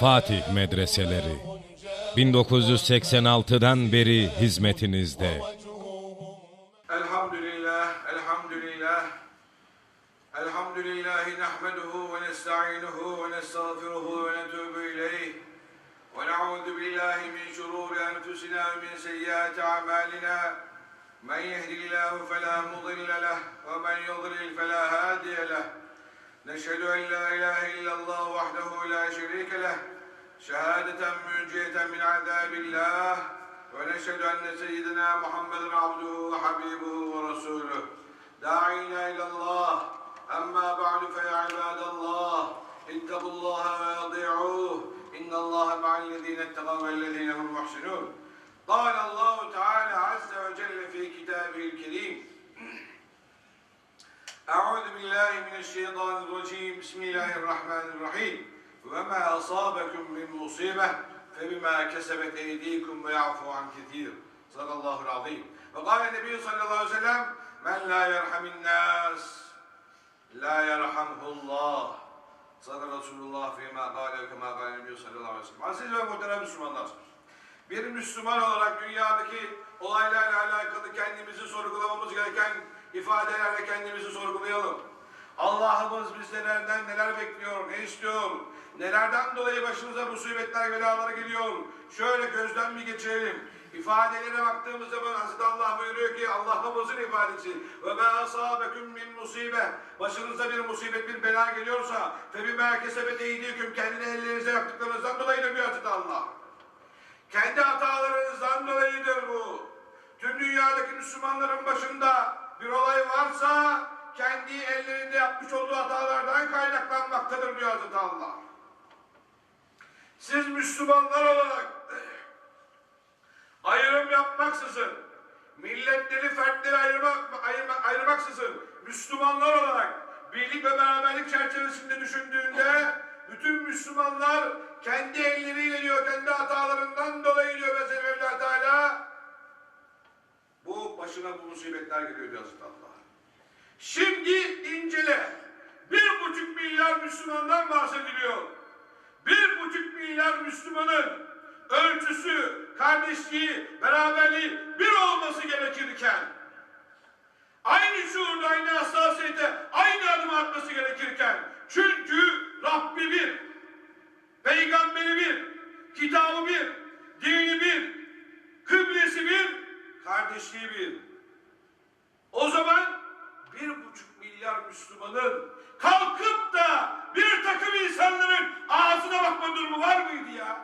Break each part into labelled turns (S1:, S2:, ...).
S1: Fatih Medreseleri 1986'dan beri hizmetinizde.
S2: Elhamdülillah, elhamdülillah. Elhamdülillahi nahmeduhu ve nesta'inuhu ve nestağfiruhu ve netubu ileyh. Ve na'udhu billahi min şururi enfusina ve min seyyiati a'malina. Men yehdillahu fela mudille leh ve men yudlil fela hadiye leh. نشهد أن لا إله إلا الله وحده لا شريك له شهادة منجية من عذاب الله ونشهد أن سيدنا محمدا عبده وحبيبه ورسوله داعينا إلى الله أما بعد فيا عباد الله اتقوا الله وأطيعوه إن الله مع الذين اتقوا والذين هم محسنون قال الله تعالى عز وجل في كتابه الكريم Euzu billahi mineşşeytanirracim. Bismillahirrahmanirrahim. Ve ma asabekum min musibeh febima kesebet eydikum ve ya'fu an ketir. Sallallahu azim. Ve kâle nebiyyü sallallahu aleyhi ve sellem men la yerhamin nas la yerhamhullah. Sadaka Resulullah fîmâ kâle kemâ kâle nebiyyü sallallahu aleyhi ve sellem. Aziz ve muhterem Müslümanlar. Bir Müslüman olarak dünyadaki olaylarla alakalı kendimizi sorgulamamız gereken ifadelerle kendimizi sorgulayalım. Allah'ımız bizlerden neler bekliyor, ne istiyor, nelerden dolayı başımıza musibetler, belalar geliyor. Şöyle gözden bir geçirelim. İfadelere baktığımız zaman Hazreti Allah buyuruyor ki Allah'ımızın ifadesi ve ma asabekum min musibe başınıza bir musibet bir bela geliyorsa fe bima kesebet eydiküm kendi ellerinizle yaptıklarınızdan dolayıdır diyor Hazreti Allah. Kendi hatalarınızdan dolayıdır bu. Tüm dünyadaki Müslümanların başında bir olay varsa kendi ellerinde yapmış olduğu hatalardan kaynaklanmaktadır diyor Hazreti Allah. Siz Müslümanlar olarak ayrım yapmaksızın, milletleri, fertleri ayırmak, ayırma, ayırmaksızın Müslümanlar olarak birlik ve beraberlik çerçevesinde düşündüğünde bütün Müslümanlar kendi elleriyle diyor, kendi hatalarından dolayı diyor mesela Mevla Teala bu başına bu musibetler geliyor diyor Hazreti Allah. Şimdi incele. Bir buçuk milyar Müslümandan bahsediliyor. Bir buçuk milyar Müslümanın ölçüsü, kardeşliği, beraberliği bir olması gerekirken aynı şuurda, aynı hassasiyete, aynı adım atması gerekirken çünkü Rabbi bir, peygamberi bir, kitabı bir, dini bir, kıblesi bir, kardeşliği bir. O zaman bir buçuk milyar Müslümanın kalkıp da bir takım insanların ağzına bakma durumu var mıydı ya?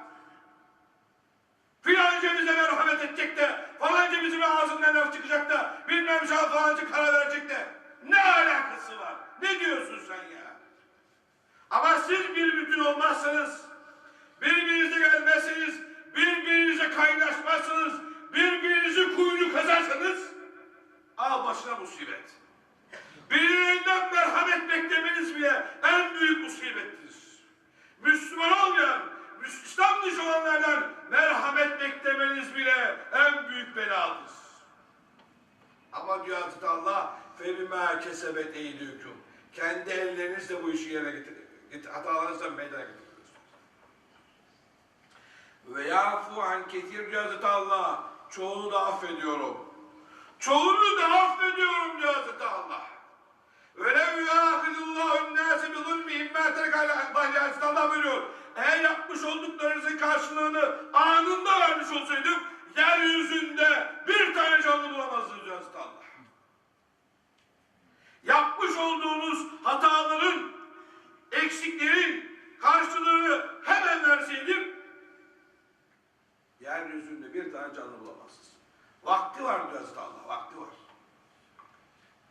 S2: Filanca bize merhamet edecek de, falanca bizim ağzından laf çıkacak da, bilmem şah falanca karar verecek de. Ne alakası var? Ne diyorsun sen ya? Ama siz bir bütün olmazsanız, başına musibet. Birilerinden merhamet beklemeniz bile en büyük musibettir. Müslüman olmayan, Müs- İslam dışı olanlardan merhamet beklemeniz bile en büyük beladır. Ama diyor Hazreti Allah, فَبِمَا kesebet eydüküm. Kendi ellerinizle bu işi yerine getir, getir hatalarınızdan meydana getiriyorsunuz. Ve yafu an ketir diyor Hazreti Allah. Çoğunu da affediyorum. Çoğunu da affediyorum diyor Hazreti Allah. Velev yuâhidullahu nâse bi zulmihim mâ terekâle Hazreti Allah buyuruyor. Eğer yapmış olduklarınızın karşılığını anında vermiş olsaydım yeryüzünde bir tane canlı bulamazdınız Hazreti Allah. Yapmış olduğunuz hataların, eksiklerin karşılığını hemen verseydim yeryüzünde bir tane canlı bulamazsınız. Vakti var diyor Hazreti Allah, vakti var.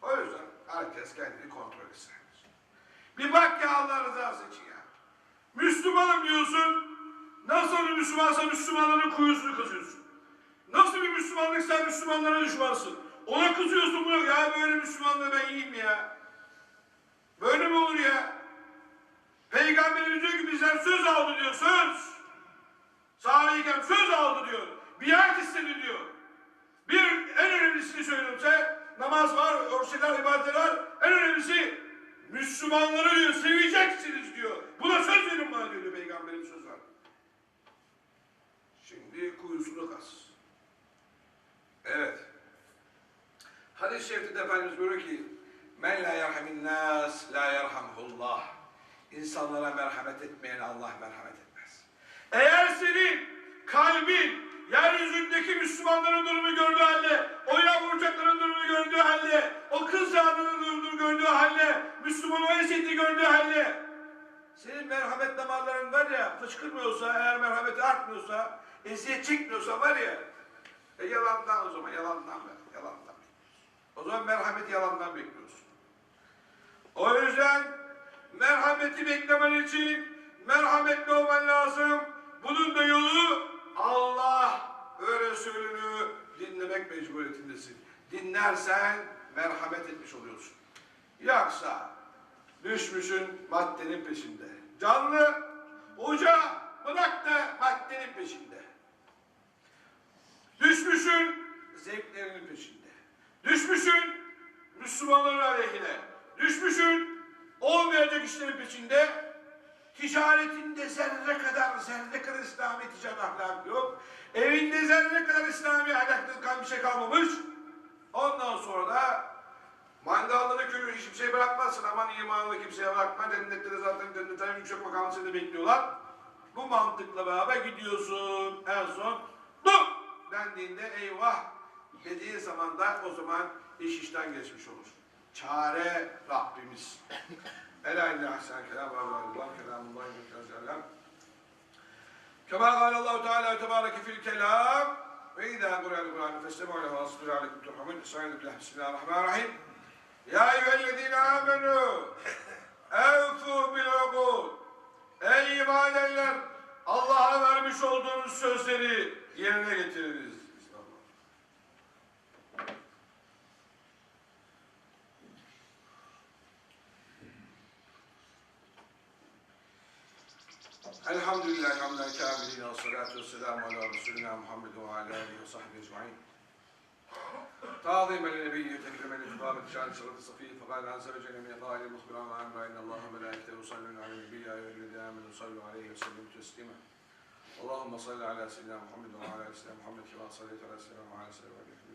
S2: O yüzden herkes kendini kontrol etsin. Bir bak ya Allah rızası için ya. Müslümanım diyorsun, nasıl bir Müslümansa Müslümanların kuyusunu kazıyorsun. Nasıl bir Müslümanlıksa Müslümanlara düşmansın. Ona kızıyorsun buna, ya böyle Müslümanlığı ben yiyeyim ya. Böyle mi olur ya? Peygamberimiz diyor ki bizden söz aldı diyor, söz. Sahabeyken söz aldı diyor. Biat istedi diyor. Bir en önemlisini söylüyorum size. Namaz var, oruçlar, ibadetler. En önemlisi Müslümanları diyor seveceksiniz diyor. Buna söz verin bana diyor Peygamberim söz verdi. duyusunu kas. Evet. Hadis-i şerifte de Efendimiz buyuruyor ki Men la yerhamin nas la yerhamhullah. İnsanlara merhamet etmeyen Allah merhamet etmez. Eğer senin kalbin yeryüzündeki Müslümanların durumu gördüğü halde, o yavrucakların durumu gördüğü halde, o kız yavruların durumu gördüğü halde, Müslüman eseti gördüğü halde, senin merhamet damarların var ya, fışkırmıyorsa, eğer merhameti artmıyorsa, eziyet çekmiyorsa var ya, e yalandan o zaman, yalandan ver, yalandan. O zaman merhameti yalandan bekliyorsun. O yüzden merhameti beklemen için merhametli olman lazım. Bunun da yolu Allah ve Resulünü dinlemek mecburiyetindesin. Dinlersen merhamet etmiş oluyorsun. Yoksa düşmüşün maddenin peşinde. Canlı uca bırak da maddenin peşinde. Düşmüşün zevklerinin peşinde. Düşmüşün Müslümanların aleyhine. Düşmüşün olmayacak işlerin peşinde. Ticaretinde zerre kadar, zerre kadar İslami ticaret ahlakı yok. Evinde zerre kadar İslami ahlaklı kal- bir şey kalmamış. Ondan sonra da mangalları külü hiçbir şey bırakmazsın. Aman imanını kimseye bırakma. Cennette de zaten cennetten yüksek makamı seni bekliyorlar. Bu mantıkla beraber gidiyorsun. En son dur dendiğinde eyvah dediği zaman da o zaman iş işten geçmiş olur. Çare Rabbimiz. Ela illa ahsen kelam Allah kelamullah kelam. Kema kâlallahu teâlâ tebâreke fil kelam ve idâ kur'an-ı kur'an feslemû lehu asbir aleyküm turhamun esâin billah bismillahirrahmanirrahim. Ya eyyühellezîne âmenû evfû bil ugûd. Ey iman edenler Allah'a vermiş olduğunuz sözleri yerine getiriniz. Elhamdülillahi hamden kâmilîne ve salâtu ve selâmu alâ Resulina Muhammed ve alâ âlihi ve sahbihi ecmaîn. تعظيما لنبيه وتكريما لخطابه شان شرف الصفيه فقال عز وجل من قائل مخبرا وامرا ان الله وملائكته يصلون على النبي يا ايها الذين امنوا صلوا عليه وسلموا تسليما اللهم صل على سيدنا محمد وعلى ال سيدنا محمد كما صليت على سيدنا وعلى سيدنا محمد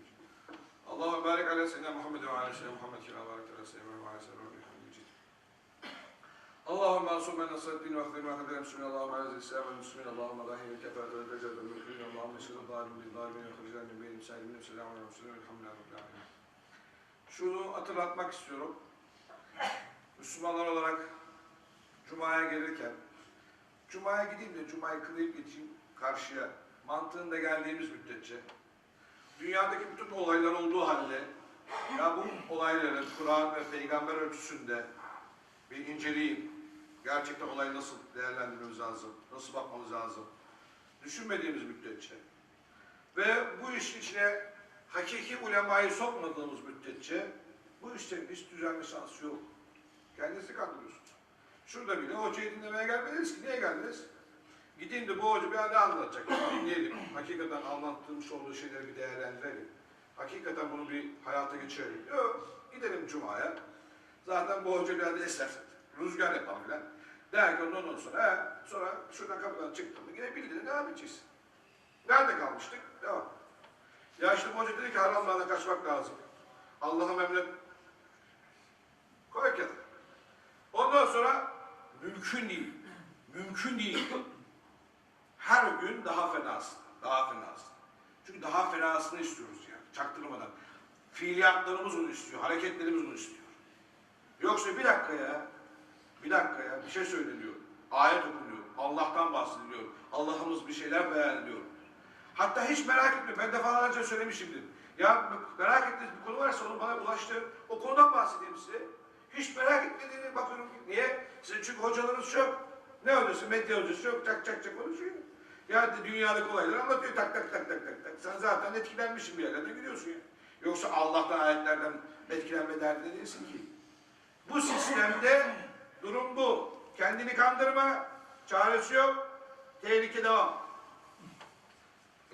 S2: اللهم بارك على سيدنا محمد وعلى سيدنا محمد كما باركت على سيدنا وعلى سيدنا محمد مجيد اللهم انصر من نصر الدين واخذل من خذل المسلمين اللهم اعز الاسلام والمسلمين اللهم غاهر الكفاءة والرجل والمؤمنين اللهم اشهد الظالم للظالمين وخرجنا من بين المسالمين والسلام على المرسلين والحمد لله رب العالمين. Şunu hatırlatmak istiyorum. Müslümanlar olarak Cuma'ya gelirken Cuma'ya gideyim de Cuma'yı kılayıp geçeyim karşıya mantığında geldiğimiz müddetçe dünyadaki bütün olaylar olduğu halde ya bu olayların Kur'an ve Peygamber ölçüsünde bir inceleyeyim. Gerçekten olayı nasıl değerlendirmemiz lazım, nasıl bakmamız lazım. Düşünmediğimiz müddetçe ve bu işin içine hakiki ulemayı sokmadığımız müddetçe bu işlerin hiç düzelme şansı yok. Kendinizi kandırıyorsunuz. Şurada bile hocayı dinlemeye gelmediniz ki. Niye geldiniz? Gideyim de bu hoca bir ne anlatacak? Dinleyelim. Hakikaten anlattığım olduğu şeyleri bir değerlendirelim. Hakikaten bunu bir hayata geçirelim. Yok. Gidelim Cuma'ya. Zaten bu hoca biraz eser. Rüzgar yapan filan. Derken ondan sonra, he, sonra şuradan kapıdan çıktım mı yine bildiğine devam edeceğiz. Nerede kalmıştık? Devam. Ya bu hoca dedi ki haramlardan kaçmak lazım. Allah'ım emret. Koy kenara. Ondan sonra mümkün değil. Mümkün değil. Her gün daha fenasın. Daha fenasın. Çünkü daha fenasını istiyoruz yani. Çaktırmadan. Fiiliyatlarımız onu istiyor. Hareketlerimiz onu istiyor. Yoksa bir dakika ya. Bir dakika ya. Bir şey söyleniyor. Ayet okunuyor. Allah'tan bahsediliyor. Allah'ımız bir şeyler beyan ediyor. Hatta hiç merak etmeyin. Ben defalarca söylemişimdir. Ya merak ettiğiniz bir konu varsa onu bana ulaştırın. O konudan bahsedeyim size. Hiç merak etmediğini bakıyorum. Niye? Sizin çünkü hocalarınız çok. Ne hocası? Medya hocası çok. Çak çak çak konuşuyor. Ya dünyadaki olayları anlatıyor. Tak tak tak tak tak tak. Sen zaten etkilenmişsin bir yerlerden gidiyorsun ya. Yoksa Allah'tan ayetlerden etkilenme derdinde değilsin ki. Bu sistemde Durum bu. Kendini kandırma. Çaresi yok. Tehlike devam.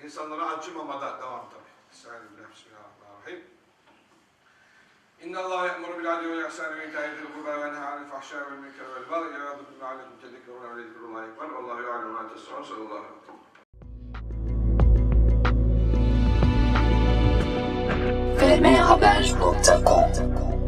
S2: İnsanlara acımamada devam tabii. Bismillahirrahmanirrahim. Bismillahirrahmanirrahim. İnna Allah ya'muru bil adli vel ihsani ve ita'i zil kurba ve neha anil fahşâ ve münker vel baghi ve yâdukum le'allekum tezekkerûne ve zikrullâhi ekber. Allahu ya'lemu ma tesrûn sallallahu aleyhi ve sellem.
S3: Vermehaber.com